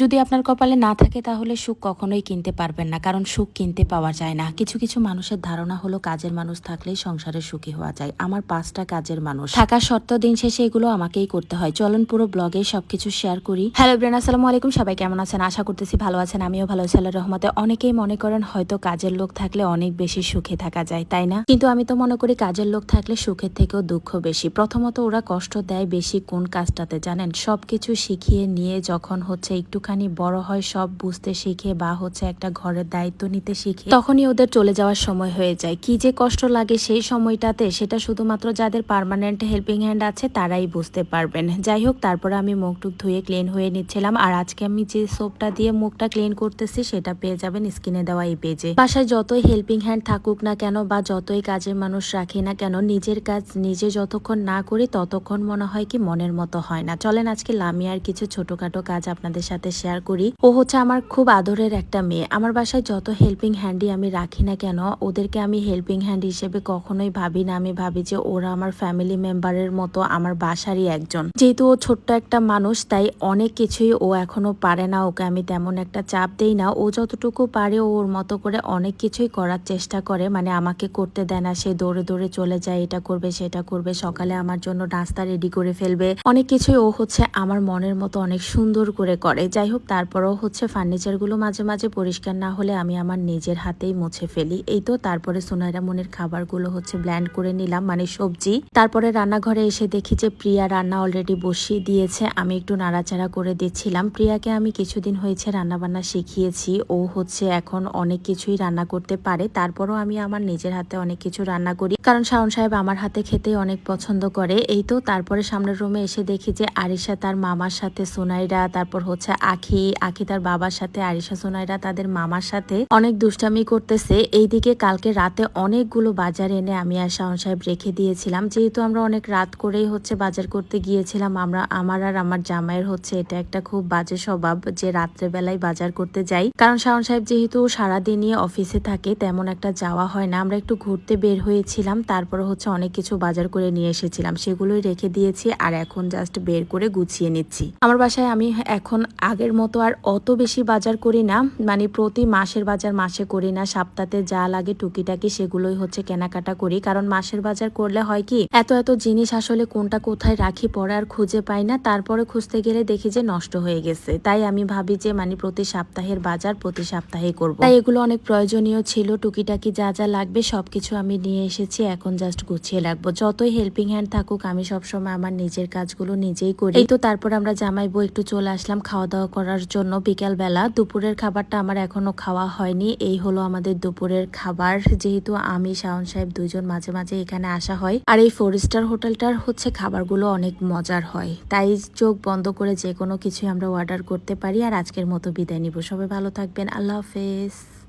যদি আপনার কপালে না থাকে, তাহলে সুখ কখনোই কিনতে পারবেন না, কারণ সুখ কিনতে পাওয়া যায় না। কিছু কিছু মানুষের ধারণা হলো, কাজের মানুষ থাকলেই সংসারে সুখী হওয়া যায়। আমার পাঁচটা কাজের মানুষ। থাকার শর্ত দিন শেষে এগুলো আমাকেই করতে হয়। চলুন পুরো ব্লগে সবকিছু শেয়ার করি। হ্যালো ব্রেন আসসালামু আলাইকুম। সবাই কেমন আছেন? আশা করতেছি ভালো আছেন। আমিও ভালো আছি, আল্লাহর রহমতে। অনেকেই মনে করেন, হয়তো কাজের লোক থাকলে অনেক বেশি সুখে থাকা যায়, তাই না? কিন্তু আমি তো মনে করি, কাজের লোক থাকলে সুখের থেকেও দুঃখ বেশি। প্রথমত ওরা কষ্ট দেয় বেশি কোন কাজটাতে, জানেন? সবকিছু শিখিয়ে নিয়ে যখন হচ্ছে একটুখানি বড় হয়, সব বুঝতে শিখে বা হচ্ছে একটা ঘরের দায়িত্ব নিতে শিখে। তখনই ওদের চলে যাওয়ার সময় হয়ে যায়। কি যে কষ্ট লাগে সেই সময়টাতে, সেটা শুধুমাত্র যাদের পার্মানেন্ট হেল্পিং হ্যান্ড আছে, তারাই বুঝতে পারবেন। যাই হোক, তারপরে আমি মুখ টুক ধুয়ে ক্লিন হয়ে নিচ্ছিলাম। আর আজকে আমি যে সোপটা দিয়ে মুখটা ক্লিন করতেছি, সেটা পেয়ে যাবেন স্কিনে দেওয়া এই পেজে বাসায় যতই হেল্পিং হ্যান্ড থাকুক না কেন বা যতই কাজের মানুষ রাখি না কেন, নিজের কাজ নিজে যতক্ষণ না করি, ততক্ষণ মনে হয় কি মনের মতো হয় না। চলেন আজকে লামিয়ার কিছু ছোটখাটো কাজ আপনাদের সাথে শেয়ার করি। ও হচ্ছে আমার খুব আদরের একটা মেয়ে। আমার বাসায় যত হেল্পিং হ্যান্ডই আমি রাখি না কেন, ওদেরকে আমি হেল্পিং হ্যান্ড হিসেবে কখনোই ভাবি না। আমি ভাবি যে ওরা আমার ফ্যামিলি মেম্বারের মতো আমার বাসারই একজন। যেহেতু ও ছোট্ট একটা মানুষ, তাই অনেক কিছুই ও এখনও পারে না। ওকে আমি তেমন একটা চাপ দেই না। ও যতটুকু পারে ওর মতো করে অনেক কিছুই করার চেষ্টা করে। মানে আমাকে করতে দেয় না, সে দৌড়ে দৌড়ে চলে যায়, এটা করবে, সেটা করবে, সকালে আমার জন্য নাস্তা রেডি করে ফেলবে। অনেক কিছুই ও হচ্ছে আমার মনের মতো অনেক সুন্দর করে করে। যাই হোক তারপরও হচ্ছে ফার্নিচারগুলো মাঝে মাঝে পরিষ্কার না হলে আমি আমার নিজের হাতেই মুছে ফেলি। এই তো, তারপরে সোনাইরা মনের খাবারগুলো হচ্ছে ব্ল্যান্ড করে নিলাম মানে সবজি। তারপরে রান্নাঘরে এসে দেখি যে প্রিয়া রান্না অলরেডি বসিয়ে দিয়েছে, আমি একটু নাড়াচাড়া করে দিচ্ছিলাম। প্রিয়াকে আমি কিছুদিন হয়েছে রান্না বান্না শিখিয়েছি, ও হচ্ছে এখন অনেক কিছুই রান্না করতে পারে, তারপরও আমি আমার নিজের হাতে অনেক কিছু রান্না করি। কারণ শাওন সাহেব আমার হাতে খেতে অনেক পছন্দ করে, এই তো, তারপরে সামনের রুমে এসে দেখি যে আরিশা তার মামার সাথে, সোনাইরা, তারপর হচ্ছে আখি আখি তার বাবার সাথে, আরিশা সোনাইরা তাদের মামার সাথে অনেক দুষ্টামি করতেছে। এইদিকে কালকে রাতে অনেকগুলো বাজার এনে আমি আর শাওন সাহেব রেখে দিয়েছিলাম। যেহেতু আমরা অনেক রাত করেই হচ্ছে বাজার করতে গিয়েছিলাম, আমরা, আমার আর আমার জামাইয়ের হচ্ছে এটা একটা খুব বাজে স্বভাব যে রাত্রে বেলায় বাজার করতে যাই। কারণ শাওন সাহেব যেহেতু সারাদিনই অফিসে থাকে, তেমন একটা যাওয়া হয় না। আমরা একটু ঘুরতে বের হয়েছিলাম, তারপর হচ্ছে অনেক কিছু বাজার করে নিয়ে এসেছিলাম। সেগুলোই রেখে দিয়েছি আর এখন জাস্ট বের করে গুছিয়ে নিচ্ছি। আমার বাসায় আমি এখন আগের মতো আর অত বেশি বাজার করি না। মানে প্রতি মাসের বাজার মাসে করি না। সপ্তাহে যা লাগে টুকিটাকি সেগুলোই হচ্ছে কেনাকাটা করি। কারণ মাসের বাজার করলে হয় কি, এত এত জিনিস আসলে কোনটা কোথায় রাখি পরে আর খুঁজে পাই না। তারপরে খুঁজতে গেলে দেখি যে নষ্ট হয়ে গেছে। তাই আমি ভাবি যে মানে প্রতি সপ্তাহের বাজার প্রতি সপ্তাহে করব। তাই এগুলো অনেক প্রয়োজনীয় ছিল। টুকিটাকি যা যা লাগবে সবকিছু আমি নিয়ে এসেছি। এখন জাস্ট গুছিয়ে রাখব। যতই হেল্পিং হ্যান্ড থাকুক, আমি সবসময় আমার নিজের কাজগুলো নিজেই করি। এই তো তারপর আমরা জামাই বউ একটু চলে আসলাম। খাওয়া দাওয়া করার জন্য বিকেল বেলা দুপুরের খাবারটা আমার এখনও খাওয়া হয়নি। এই হলো আমাদের দুপুরের খাবার। যেহেতু আমি, শাওন সাহেব দুজন মাঝে মাঝে এখানে আসা হয়। আর এই ফোর স্টার হোটেলটার হচ্ছে খাবারগুলো অনেক মজার হয়। তাই চোখ বন্ধ করে যে কোনো কিছুই আমরা অর্ডার করতে পারি। আর আজকের মতো বিদায় নিব। সবাই ভালো থাকবেন। আল্লাহ হাফেজ।